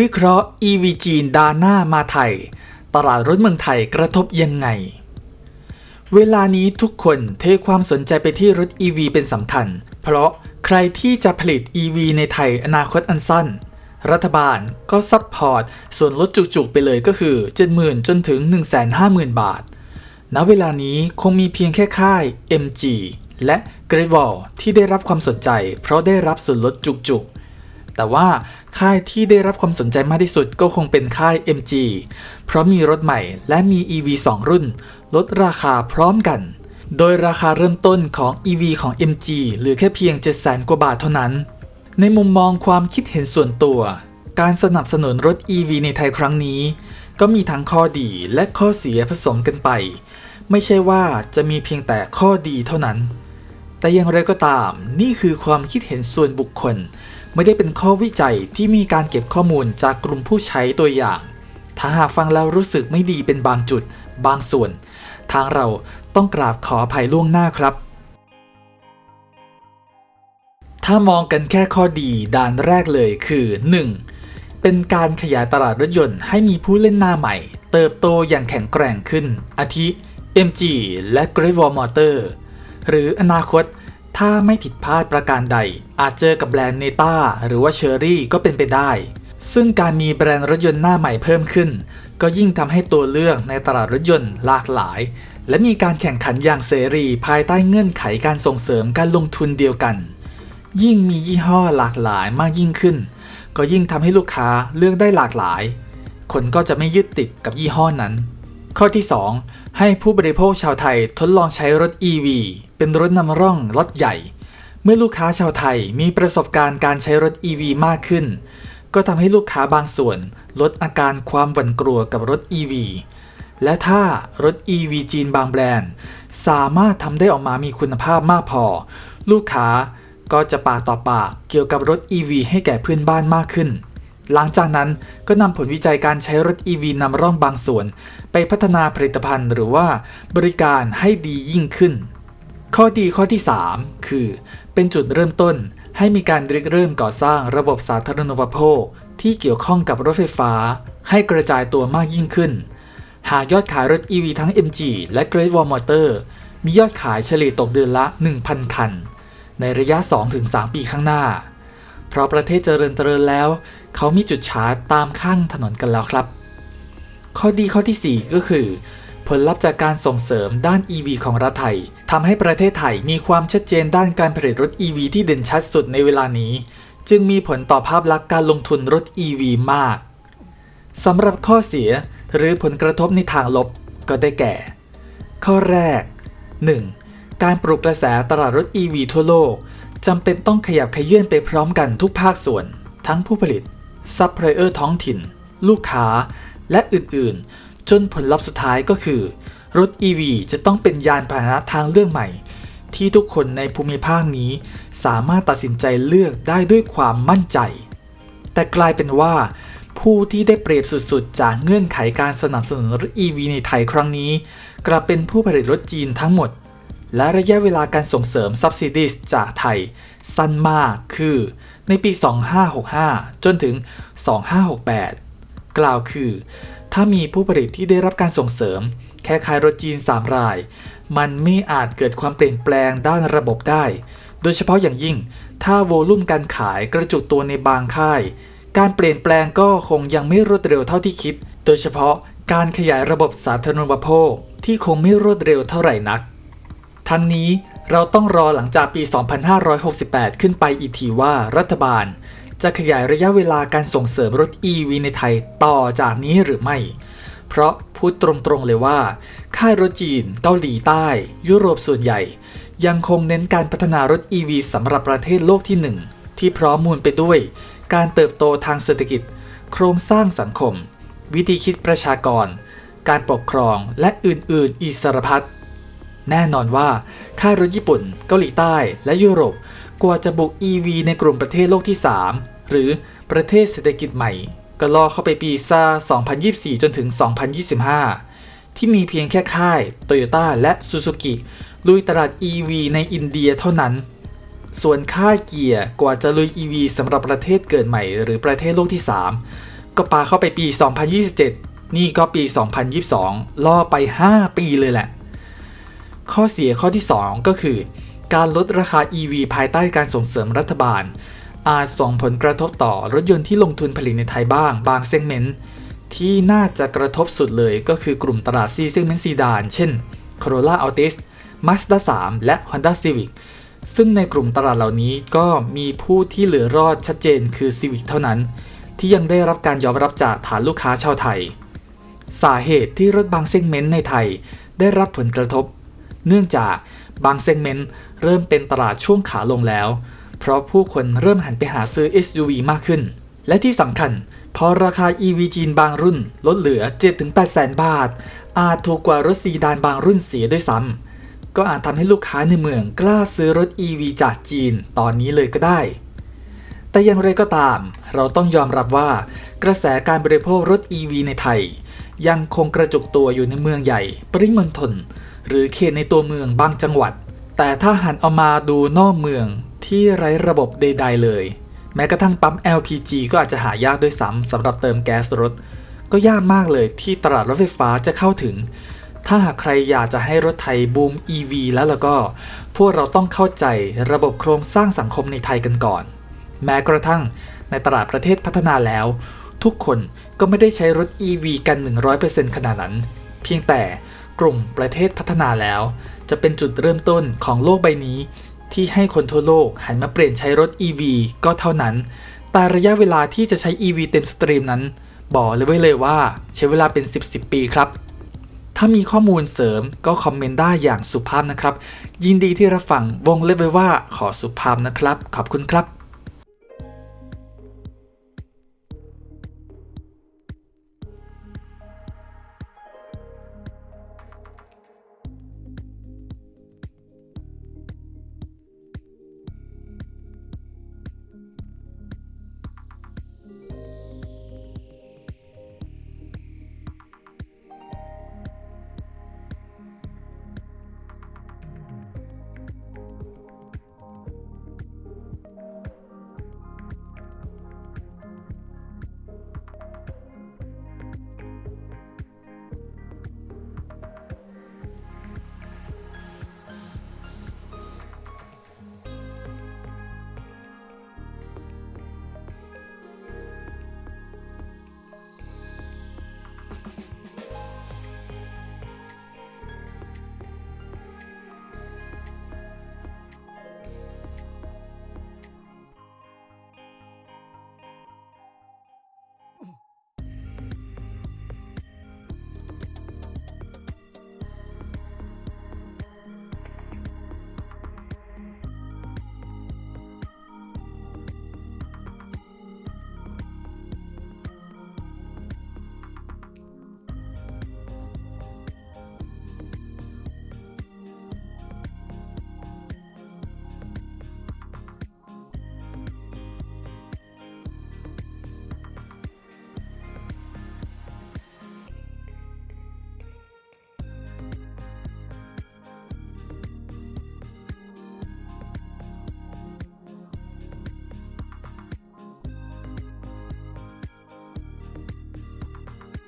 วิเคราะห์ EV จีนดาหน้ามาไทย ตลาดรถเมืองไทยกระทบยังไง เวลานี้ทุกคนเทความสนใจไปที่รถ EV เป็นสำคัญ เพราะใครที่จะผลิต EV ในไทยอนาคตอันสั้น รัฐบาลก็ซัพพอร์ต ส่วนลดจุกๆไปเลยก็คือ 70,000 จนถึง 150,000 บาท ณ เวลานี้คงมีเพียงแค่ค่าย MG และ Great Wall ที่ได้รับความสนใจ เพราะได้รับส่วนลดจุกๆ แต่ว่าค่ายที่ได้รับความสนใจมากที่สุดก็คงเป็นค่าย MG เพราะมีรถใหม่และมี EV 2 รุ่น ลดราคาพร้อมกัน โดยราคาเริ่มต้นของ EV ของ MG เหลือแค่เพียง700,000กว่าบาทเท่านั้น ในมุมมองความคิดเห็นส่วนตัว การสนับสนุนรถ EV ในไทยครั้งนี้ ก็มีทั้งข้อดีและข้อเสียผสมกันไป ไม่ใช่ว่าจะมีเพียงแต่ข้อดีเท่านั้น แต่อย่างไรก็ตาม นี่คือความคิดเห็นส่วนบุคคล ไม่ได้เป็นข้อวิจัยที่มีการเก็บข้อมูลจากกลุ่มผู้ใช้ตัวอย่าง ถ้าหากฟังแล้วรู้สึกไม่ดีเป็นบางจุด บางส่วน ทางเราต้องกราบขออภัยล่วงหน้าครับ ถ้ามองกันแค่ข้อดีด่านแรกเลยคือ 1. เป็นการขยายตลาดรถยนต์ให้มีผู้เล่นหน้าใหม่ เติบโตอย่างแข็งแกร่งขึ้น อาทิ MG และ Great Wall Motor หรืออนาคต ถ้าไม่ผิดพลาดประการใด อาจเจอกับแบรนด์เนต้าหรือว่าเชอรี่ก็เป็นไปได้ ซึ่งการมีแบรนด์รถยนต์หน้าใหม่เพิ่มขึ้น ก็ยิ่งทำให้ตัวเลือกในตลาดรถยนต์หลากหลาย และมีการแข่งขันอย่างเสรีภายใต้เงื่อนไขการส่งเสริมการลงทุนเดียวกัน ยิ่งมียี่ห้อหลากหลายมากยิ่งขึ้น ก็ยิ่งทำให้ลูกค้าเลือกได้หลากหลาย คนก็จะไม่ยึดติดกับยี่ห้อนั้น ข้อที่ 2 ให้ผู้บริโภคชาวไทยทดลองใช้รถ EV เป็นรถนำร่องรถใหญ่ เมื่อลูกค้าชาวไทยมีประสบการณ์การใช้รถ EV มากขึ้น ก็ทำให้ลูกค้าบางส่วน ลดอาการความหวั่นกลัวกับรถ EV และถ้ารถ EV จีนบางแบรนด์ สามารถทำได้ออกมามีคุณภาพมากพอ ลูกค้าก็จะปากต่อปากเกี่ยวกับรถ EV ให้แก่เพื่อนบ้านมากขึ้น หลังจากนั้นก็นำผลวิจัยการใช้รถ EV นำร่องบางส่วน ไปพัฒนาผลิตภัณฑ์หรือว่าบริการให้ดียิ่งขึ้น ข้อดีข้อที่ 3 คือ เป็นจุดเริ่มต้นให้มีการริเริ่มก่อสร้างระบบสาธารณูปโภค ที่เกี่ยวข้องกับรถไฟฟ้า ให้กระจายตัวมากยิ่งขึ้น หากยอดขายรถ EV ทั้ง MG และ Great Wall Motor มียอดขายเฉลี่ยตกเดือนละ 1,000 คัน ในระยะ 2-3 ปีข้างหน้า เพราะประเทศเจริญเจริญแล้ว เขามีจุดชาร์จตามข้างถนนกันแล้วครับ ข้อดีข้อที่ 4 ก็คือ ผลลัพธ์จากการส่งเสริมด้าน EV ของรัฐไทยทำให้ประเทศไทยมีความชัดเจนด้านการผลิตรถ EV ที่เด่นชัดสุดในเวลานี้ จึงมีผลต่อภาพลักษณ์การลงทุนรถ EV มากสำหรับข้อเสียหรือผลกระทบในทางลบก็ได้แก่ ข้อแรก 1. การปลุกกระแสตลาดรถ EV ทั่วโลก จำเป็นต้องขยับขยื่นไปพร้อมกันทุกภาคส่วน ทั้งผู้ผลิตซัพพลายเออร์ท้องถิ่น ลูกค้า และอื่นๆ จนผลลัพธ์สุดท้ายก็คือ รถ EV จะต้องเป็นยานพาหนะทางเลือกใหม่ ที่ทุกคนในภูมิภาคนี้ สามารถตัดสินใจเลือกได้ด้วยความมั่นใจ แต่กลายเป็นว่า ผู้ที่ได้เปรียบสุดๆ จากเงื่อนไขการสนับสนุนรถ EV ในไทยครั้งนี้ กลับเป็นผู้ผลิตรถจีนทั้งหมด และระยะเวลาการส่งเสริม subsidies จากไทย สั้นมากคือในปี 2565 จนถึง 2568 กล่าวคือ ถ้ามีผู้ผลิตที่ได้รับการส่งเสริม แค่ขายรถจีน 3 ราย มันไม่อาจเกิดความเปลี่ยนแปลงด้านระบบได้ โดยเฉพาะอย่างยิ่ง ถ้าโวลุ่มการขายกระจุกตัวในบางค่าย การเปลี่ยนแปลงก็คงยังไม่รวดเร็วเท่าที่คิด โดยเฉพาะการขยายระบบสาธารณูปโภคที่คงไม่รวดเร็วเท่าไหร่นัก ทั้งนี้เราต้องรอหลังจากปี 2568 ขึ้นไปอีกทีว่ารัฐบาล จะขยายระยะเวลาการส่งเสริมรถ EV ในไทยต่อจากนี้หรือไม่ เพราะพูดตรงๆเลยว่า ค่ายรถจีน เกาหลีใต้ ยุโรปส่วนใหญ่ ยังคงเน้นการพัฒนารถ EV สำหรับประเทศโลกที่ 1 ที่พร้อมมูลไปด้วย การเติบโตทางเศรษฐกิจ โครงสร้างสังคม วิธีคิดประชากร การปกครองและอื่นๆ อีสารพัด แน่นอนว่า ค่ายรถญี่ปุ่น เกาหลีใต้และยุโรปกว่าจะบุก EV ในกลุ่มประเทศโลกที่ 3 หรือประเทศเศรษฐกิจใหม่ ก็ล่อเข้าไปปีซ่า 2024 จนถึง 2025 ที่มีเพียงแค่ค่ายโตโยต้าและซูซูกิลุยตลาด EV ในอินเดียเท่านั้น ส่วนค่ายเกียร์กว่าจะลุย EV สำหรับประเทศเกิดใหม่หรือประเทศโลกที่ 3 ก็ปาเข้าไปปี 2027 นี่ก็ปี 2022 ล่อไป 5 ปีเลยแหละ ข้อเสียข้อที่ 2 ก็คือ การลดราคา EV ภายใต้การส่งเสริมรัฐบาล อาจส่งผลกระทบต่อรถยนต์ที่ลงทุนผลิตในไทยบ้าง บางเซกเมนต์ที่น่าจะกระทบสุดเลยก็คือกลุ่มตลาด C segment ซีดาน เช่น Corolla Altis Mazda 3 และ Honda Civic ซึ่งในกลุ่มตลาดเหล่านี้ก็มีผู้ที่เหลือรอดชัดเจนคือ Civic เท่านั้น ที่ยังได้รับการยอมรับจากฐานลูกค้าชาวไทย สาเหตุที่รถบางเซกเมนต์ในไทย ได้รับผลกระทบ เนื่องจากบางเซกเมนต์เริ่มเป็นตลาดช่วงขาลงแล้ว เพราะผู้คนเริ่มหันไปหาซื้อ SUV มากขึ้น และที่สำคัญพอราคา EV จีนบางรุ่นลดเหลือ 7-8แสนบาท อาจถูกกว่ารถซีดานบางรุ่นเสียด้วยซ้ำก็อาจทำให้ลูกค้าในเมืองกล้าซื้อรถ EV จากจีนตอนนี้เลยก็ได้ แต่อย่างไรก็ตาม เราต้องยอมรับว่ากระแสการบริโภครถ EV ในไทย ยังคงกระจุกตัวอยู่ในเมืองใหญ่ ปริมณฑล หรือเขตในตัวเมืองบางจังหวัด แต่ถ้าหันเอามาดูนอกเมืองที่ไร้ระบบใด ๆ เลย แม้กระทั่งปั๊ม LPG ก็อาจจะหายากด้วยซ้ำสำหรับเติมแก๊สรถ ก็ยากมากเลยที่ตลาดรถไฟฟ้าจะเข้าถึง ถ้าหากใครอยากจะให้รถไทยบูม EV แล้วแล้วก็ พวกเราต้องเข้าใจระบบโครงสร้างสังคมในไทยกันก่อน แม้กระทั่งในตลาดประเทศพัฒนาแล้ว ทุกคนก็ไม่ได้ใช้รถ EV กัน 100%ขนาดนั้น เพียงแต่ กลุ่มประเทศพัฒนาแล้ว จะเป็นจุดเริ่มต้นของโลกใบนี้ ที่ให้คนทั่วโลกหันมาเปลี่ยนใช้รถ EV ก็เท่านั้น แต่ระยะเวลาที่จะใช้ EV เต็มสตรีมนั้น บอกเลยไว้เลยว่าใช้เวลาเป็น 10 10 ปีครับ ถ้ามีข้อมูลเสริมก็คอมเมนต์ได้อย่างสุภาพนะครับ ยินดีที่รับฟังวงเล็บไว้ว่าขอสุภาพนะครับ ขอบคุณครับ